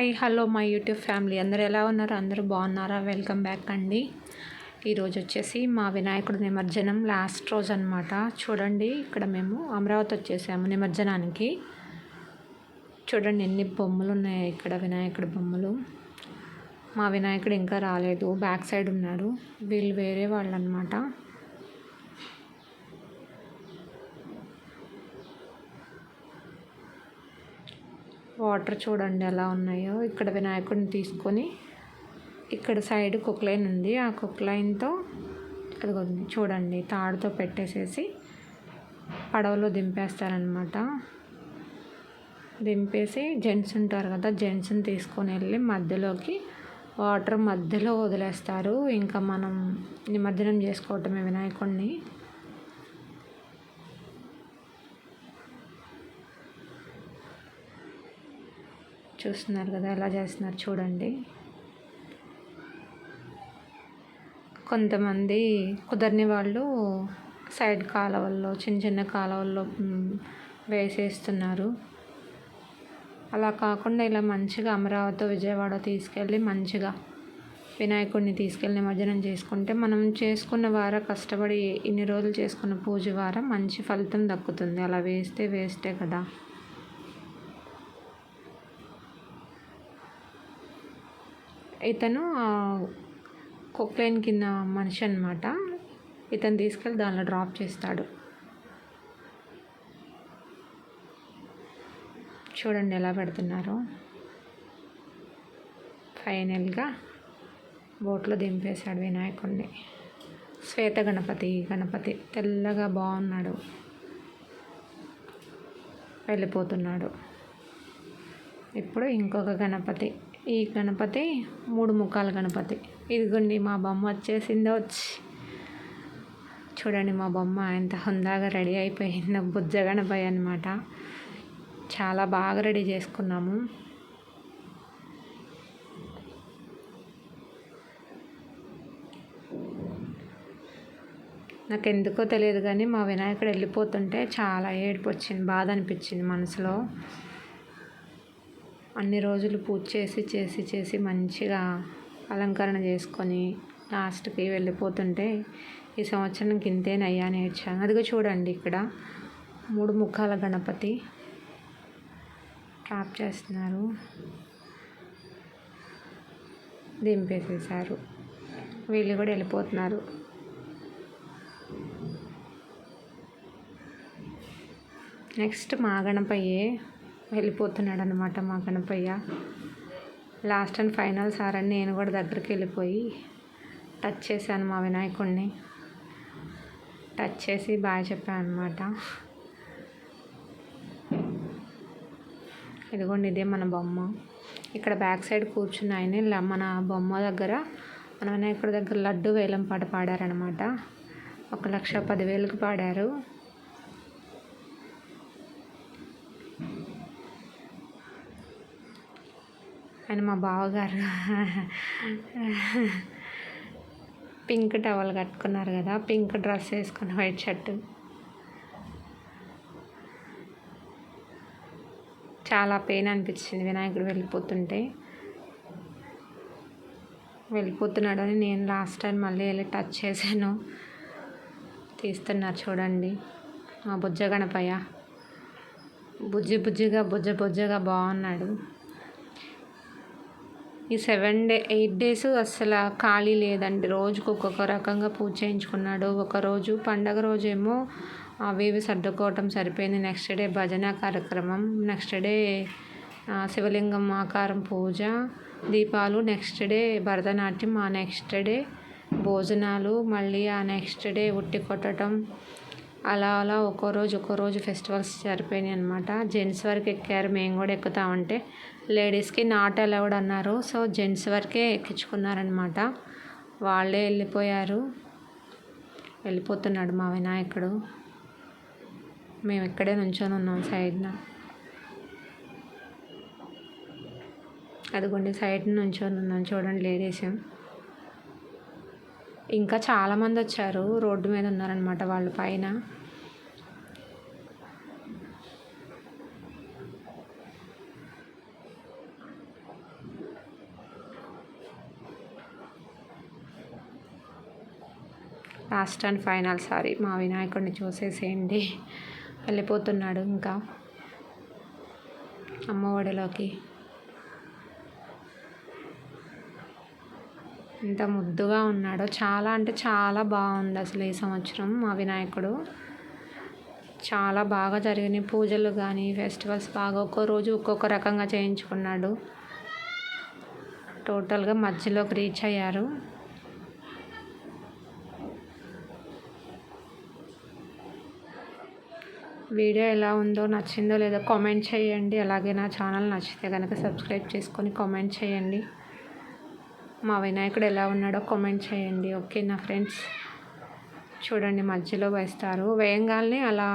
Hi hello my YouTube family. అందరు ఎలా ఉన్నారు? అందరూ బాగున్నారా? వెల్కమ్ బ్యాక్ అండి. ఈరోజు వచ్చేసి మా వినాయకుడు నిమజ్జనం లాస్ట్ రోజు అనమాట చూడండి ఇక్కడ మేము అమరావతి వచ్చేసాము నిమజ్జనానికి. చూడండి ఎన్ని బొమ్మలు ఉన్నాయి ఇక్కడ వినాయకుడి బొమ్మలు. మా వినాయకుడు ఇంకా రాలేదు బ్యాక్ సైడ్ ఉన్నాడు. వీళ్ళు వేరే వాళ్ళు అనమాట వాటర్ చూడండి ఎలా ఉన్నాయో. ఇక్కడ వినాయకుడిని తీసుకొని ఇక్కడ సైడ్ కుక్లైన్ ఉంది. ఆ కుక్లైన్తో అదిగో చూడండి తాడుతో పెట్టేసేసి పడవలో దింపేస్తారనమాట దింపేసి జెంట్స్ ఉంటారు కదా జెంట్స్ని తీసుకొని వెళ్ళి మధ్యలోకి వాటర్ మధ్యలో వదిలేస్తారు. ఇంకా మనం నిమజ్జనం చేసుకోవటమే వినాయకుడిని చూస్తున్నారు కదా ఎలా చేస్తున్నారు చూడండి. కొంతమంది కుదరని వాళ్ళు సైడ్ కాలువల్లో చిన్న చిన్న కాలువల్లో వేసేస్తున్నారు. అలా కాకుండా ఇలా మంచిగా అమరావతి విజయవాడ తీసుకెళ్ళి మంచిగా వినాయకుడిని తీసుకెళ్ళి నిమజ్జనం చేసుకుంటే మనం చేసుకున్న వార కష్టపడి ఇన్ని రోజులు చేసుకున్న పూజ వార మంచి ఫలితం దక్కుతుంది. అలా వేస్తే వేస్టే కదా. ఇతను కొక్లైన్ కింద మనిషి అనమాట ఇతను తీసుకెళ్ళి దానిలో డ్రాప్ చేస్తాడు. చూడండి ఎలా పెడుతున్నారు. ఫైనల్గా బోట్లో దింపేశాడు వినాయకుడిని శ్వేత గణపతి గణపతి తెల్లగా బాగున్నాడు. వెళ్ళిపోతున్నాడు. ఇప్పుడు ఇంకొక గణపతి. ఈ గణపతి మూడు ముఖాల గణపతి. ఇదిగోండి మా బొమ్మ వచ్చేసిందో. వచ్చి. చూడండి మా బొమ్మ ఎంత హుందాగా రెడీ అయిపోయిందో. బుజ్జ గణపతి అనమాట చాలా బాగా రెడీ చేసుకున్నాము. నాకు ఎందుకో తెలియదు కానీ మా వినాయకుడు వెళ్ళిపోతుంటే చాలా ఏడుపు వచ్చింది బాధ అనిపించింది మనసులో. అన్ని రోజులు పూజ చేసి చేసి చేసి మంచిగా అలంకరణ చేసుకొని లాస్ట్కి వెళ్ళిపోతుంటే ఈ సంవత్సరం గింతేనయ్యా నేర్చాను అదిగో చూడండి ఇక్కడ మూడు ముఖాల గణపతి ట్రాప్ చేస్తున్నారు. దింపేసేసారు. వీళ్ళు కూడా వెళ్ళిపోతున్నారు. నెక్స్ట్ మా గణపయ్యే వెళ్ళిపోతున్నాడు అనమాట మా Ganapayya. Last and final sir అని నేను కూడా దగ్గరికి వెళ్ళిపోయి టచ్ చేశాను మా వినాయకుడిని టచ్ చేసి బాగా చెప్పాను అనమాట ఇదిగోండి ఇదే మన బొమ్మ. ఇక్కడ బ్యాక్ సైడ్ కూర్చున్న ఆయన మన బొమ్మ దగ్గర మన వినాయకుడి దగ్గర లడ్డు వేలం పాట పాడారనమాట ఒక లక్ష పదివేలకు పాడారు. ఆయన మా బావగారు. పింక్ టవల్ కట్టుకున్నారు కదా పింక్ డ్రెస్ వేసుకుని వైట్ షర్ట్. చాలా పెయిన్ అనిపించింది వినాయకుడు వెళ్ళిపోతుంటే. వెళ్ళిపోతున్నాడు అని నేను లాస్ట్ టైం మళ్ళీ వెళ్ళి టచ్ చేశాను. తీస్తున్నారు చూడండి. మా బుజ్జ గణపయ్య. బుజ్జి బుజ్జిగా బుజ్జ బుజ్జగా బాగున్నాడు. ఈ సెవెన్ డే ఎయిట్ డేస్ అసలు ఖాళీ లేదండి. రోజుకు ఒక్కొక్క రకంగా పూజ చేయించుకున్నాడు. ఒకరోజు పండగ రోజేమో అవేవి సర్దుకోవటం సరిపోయింది. నెక్స్ట్ డే భజన కార్యక్రమం నెక్స్ట్ డే శివలింగం ఆకారం పూజ దీపాలు నెక్స్ట్ డే భరతనాట్యం ఆ నెక్స్ట్ డే భోజనాలు మళ్ళీ ఆ నెక్స్ట్ డే ఉట్టి కొట్టడం అలా అలా ఒక్కో రోజు ఒక్కో రోజు ఫెస్టివల్స్ సరిపోయినాయి అనమాట జెంట్స్ వరకు ఎక్కారు. మేము కూడా ఎక్కుతామంటే లేడీస్కి నాట్ అలౌడ్ అన్నారు. సో జెంట్స్ వరకే ఎక్కించుకున్నారనమాట వాళ్ళే వెళ్ళిపోయారు. వెళ్ళిపోతున్నాడు మా వినాయకుడు. మేము ఇక్కడే నుంచొని ఉన్నాం సైడ్న. అదిగోండి సైడ్ నుంచొని ఉన్నాం చూడండి లేడీస్. ఇంకా చాలామంది వచ్చారు రోడ్డు మీద ఉన్నారనమాట వాళ్ళు పైన. లాస్ట్ అండ్ ఫైనల్ సారీ మా వినాయకుడిని చూసేసేయండి. వెళ్ళిపోతున్నాడు ఇంకా అమ్మఒడిలోకి ఎంత ముద్దుగా ఉన్నాడో. చాలా అంటే చాలా బాగుంది అసలు ఈ సంవత్సరం మా వినాయకుడు. చాలా బాగా జరిగినాయి పూజలు కానీ ఫెస్టివల్స్ బాగా ఒక్కో రోజు ఒక్కొక్క రకంగా చేయించుకున్నాడు. టోటల్గా మధ్యలోకి రీచ్ అయ్యారు. వీడియో ఎలా ఉందో నచ్చిందో లేదో కామెంట్ చేయండి. అలాగే నా ఛానల్ నచ్చితే కనుక సబ్స్క్రైబ్ చేసుకొని కామెంట్ చేయండి. మా వినాయకుడు ఎలా ఉన్నాడో కామెంట్ చేయండి. ఓకే నా ఫ్రెండ్స్. చూడండి మధ్యలో వేస్తారు. వేయంగానే అలా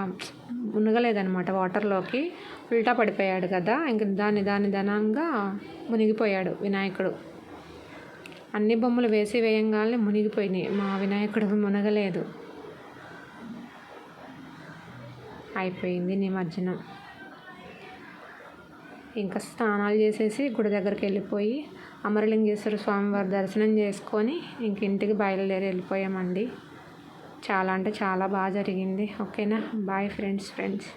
మునగలేదనమాట వాటర్లోకి. ఉల్టా పడిపోయాడు కదా ఇంక దాని దాని ధనంగా మునిగిపోయాడు వినాయకుడు. అన్ని బొమ్మలు వేసి వేయంగానే మునిగిపోయినాయి. మా వినాయకుడు మునగలేదు. అయిపోయింది నిమజ్జనం. ఇంకా స్నానాలు చేసేసి గుడి దగ్గరికి వెళ్ళిపోయి అమరలింగేశ్వర స్వామివారి దర్శనం చేసుకొని ఇంక ఇంటికి బయలుదేరి వెళ్ళిపోయామండి. చాలా అంటే చాలా బాగా జరిగింది. ఓకేనా? Bye friends friends.